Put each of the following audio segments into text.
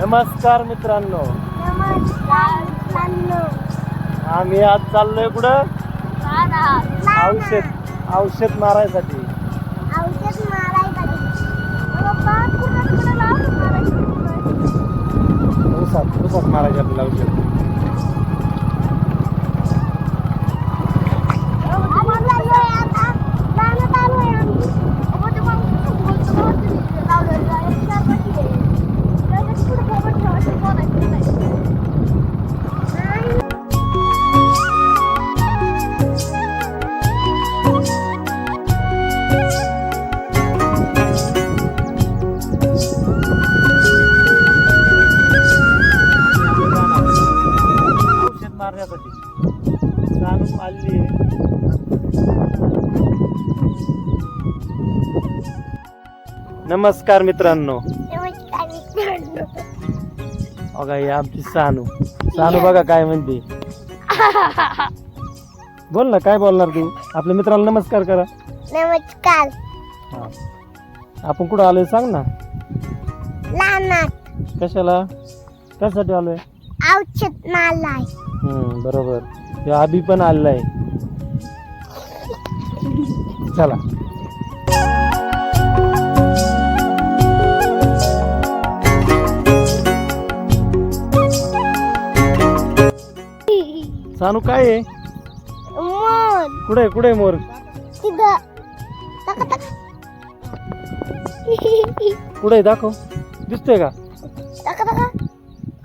नमस्कार मित्रांनो. आम्ही आज चाललोय कुठं? औषध औषध मारायसाठी. मारायचे आपल्याला औषध. नमस्कार मित्रांनो. नमस्कार मित्रांनो. बघा ही आमची सानू. सानू बघा काय म्हणते. बोल ना काय बोलणार तू? आपल्या मित्राला नमस्कार करा. नमस्कार. हा. आपण कुठं आलोय सांग ना. लहानात कशाला? कशासाठी आलोय? औषध मारलाय हम्म बरोबर. आबी पण आलेला आहे. चला. सानू काय आहे? मोर. कुठे कुठे मोर? तिथं. टक टक कुठे दाखव. दिसतोय का? टक टक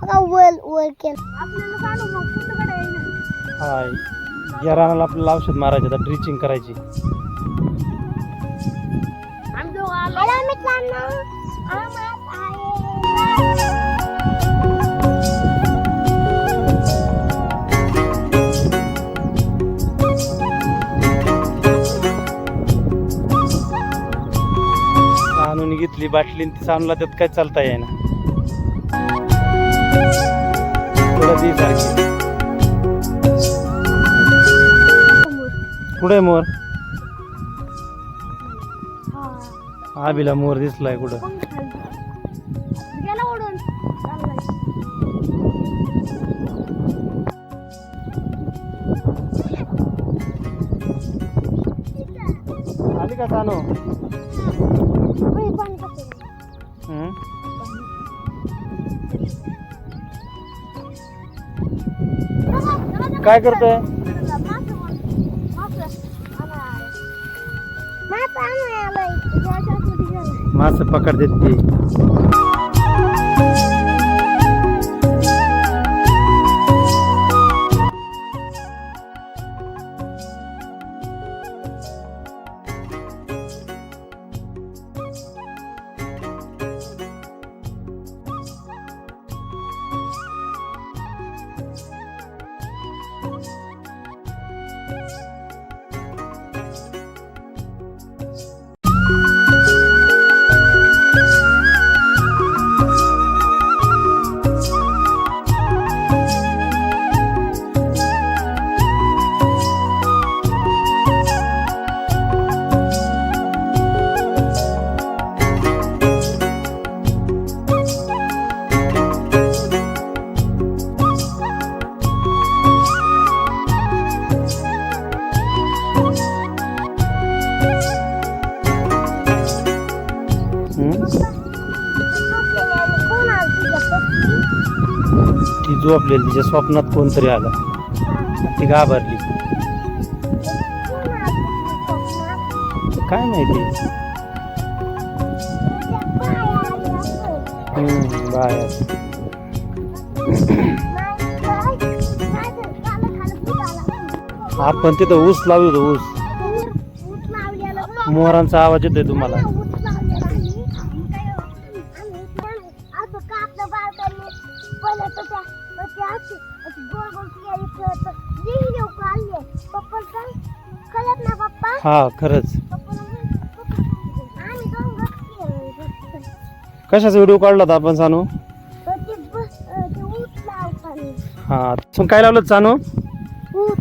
बघा वर वर केलं. आपल्याला सांगू मग कुठं कडे हाय. या रानाला आपल्याला औषध मारायचं आता ड्रिचिंग करायची. हॅलो मित्रांनो आम्हाला आहे घेतली बाटली आणि त्यात काय चालता येईना. कुठे मोर? आबीला मोर दिसलाय कुठं? आली का सानू? हम्म? काय करतोय? मास पकड देत झोपलेली तिच्या स्वप्नात कोणतरी आला ती घाबरली. काय माहिती? बाहेर. आपण तिथं ऊस लावलो होतो ऊस. मोरांचा आवाज येतोय तुम्हाला. पप्पा हा खरंच. आम्ही दोन गोष्टी कशाचा व्हिडिओ काढला होता आपण सानू? ते बस ते ऊस लावताना हा मग काय लावलं होतं सानू? ऊस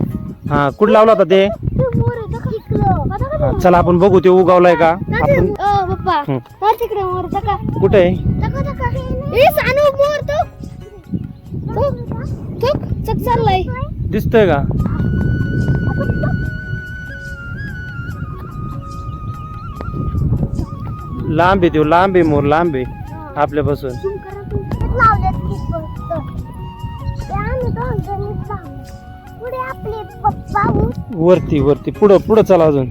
हा कुठं लावला होता ते? ते मोर आहे का? चिखलं हा, चला आपण बघू ते उगावलाय का? आपण पप्पा. हं. तर तिकडे मोर का कुठे आहे? टका टका ए सानू मोर तो चक चाललाय. दिसतोय का? लांब तो लांब मोर लांब आपल्यापासून. वरती वरती. पुढं पुढं चला अजून.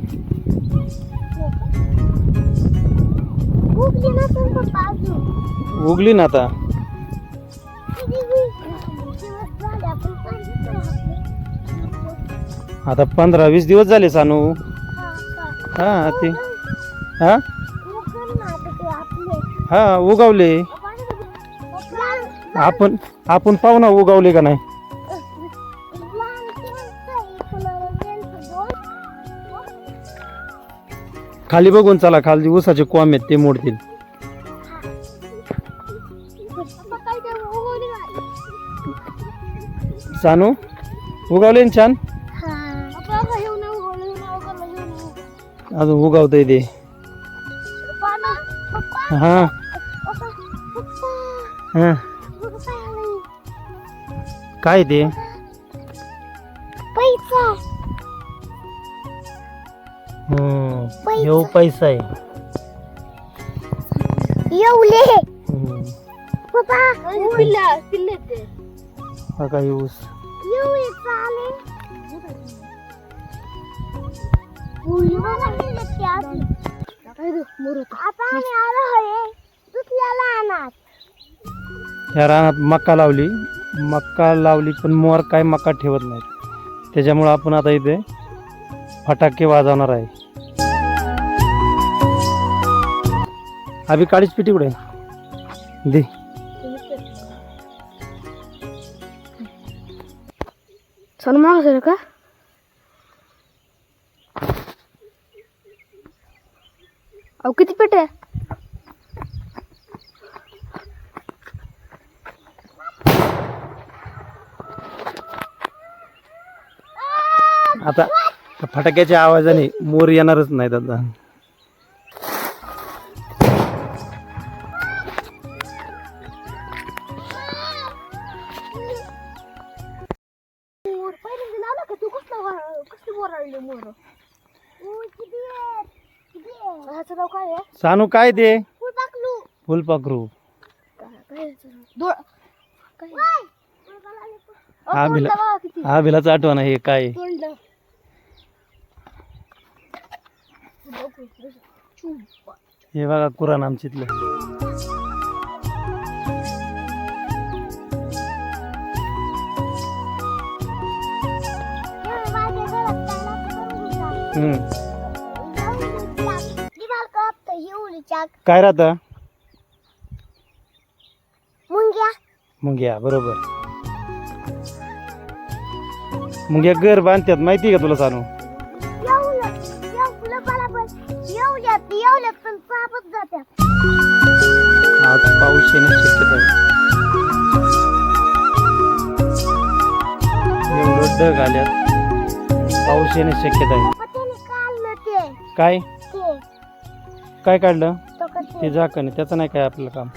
उगली ना आता. आता पंधरा वीस दिवस झाले सानू. हा, ते हा? हा उगवले. आपण आपण पाहू ना उगवले का नाही. खाली बघून चला खाली उसाचे कोंब आहेत ते मोडतील. उगवलं, येऊ नये उगवलं. अजून उगवतंय ते. हा. हा. काय ते? पैसा हम्म, पैसा. ह्यो पैसा आहे. हम्म, पप्पा हा काय ऊस. येवले चाले ह्या रानात मक्का लावली. मक्का लावली पण मोर काय मक्का ठेवत नाही त्याच्यामुळं आपण आता इथे फटाके वाजवणार आहे. अभि काळीच पिटी कुठे? आहे? दे. सन माग सर का अहो किती पेट आहे आता फटाक्याच्या आवाजाने मोर येणारच नाही दादा. मोर. आणली मोर ह्याचं नाव काय आहे? सानू काय ते? फुलपाखरू. काय दोळ काय? आबिला बघा किती? आबिलाच आठवण आहे हे काय? हे बघा कुराण आमच्यातलं हम्म. काय राहतं? मुंग्या. मुंग्या बरोबर. मुंग्या घर बांधतात माहिती आहे का तुला सानू? येवलं येवलं बरोबर. येवल्यात येवल्यात पण सापच जात्यात आज पाऊस येण्याची शक्यता आहे. एवढं ढग आल्यात पाऊस येण्याची शक्यता आहे. काय? काय काढलं? तो का ते ते झाकण त्याचं नाही काय आपलं काम.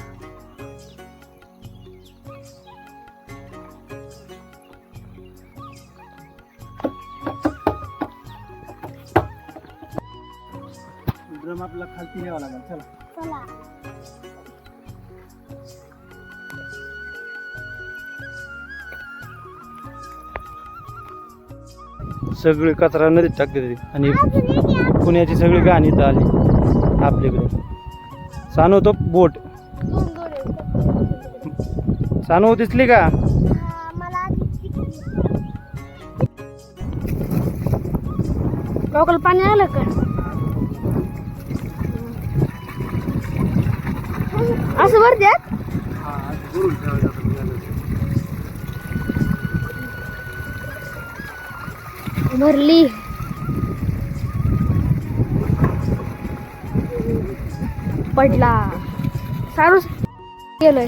ड्रम आपला खालती न्यावा लागेल चला. चला. सगळी कचरा नदीत टाकते. आणि पुण्याची सगळी गाणी इथं आली. आपल्याकडे. सानू तो बोट. सानो सानू दिसली का? लोकल पाणी आलं का? असं वर द्या. भरली. पडला. सारू गेलोय.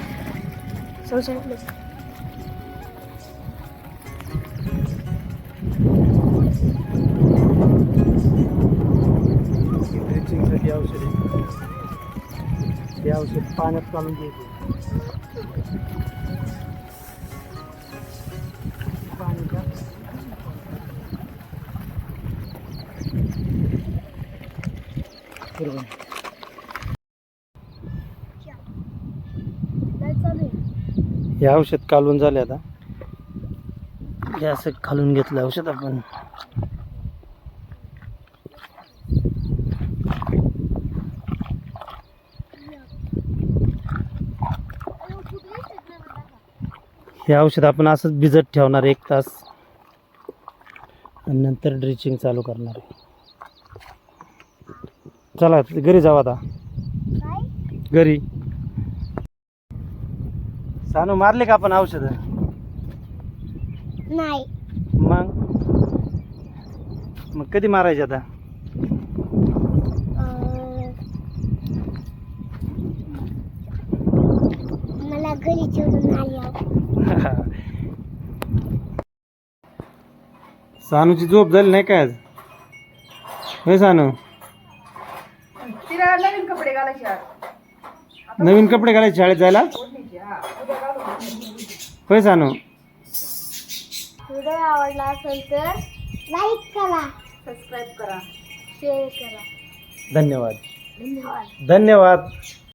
ड्रेसिंगसाठी सांगितलं आहे ते औषध पाण्यात घालून घ्यायचे. Gracias. हे औषध काढून झाले आता. हे असं खालून घेतलं औषध आपण? हे औषध आपण असंच भिजत ठेवणार एक तास. आणि नंतर ड्रिचिंग चालू करणार आहे. चला घरी जाऊ आता. काय घरी. सानू मारले का आपण औषध? नाही. मग? मग कधी मारायचे आता? अं, मला घरी चिडून आली सानूची झोप झाली नाही काय आज? होय सानू? तिला नवीन कपडे घालायचे आज. नवीन कपडे घालायचे शाळेत जायला हा. होय सानू? व्हिडिओ आवडला असेल तर लाईक करा सबस्क्राईब करा शेअर करा. धन्यवाद. धन्यवाद. धन्यवाद.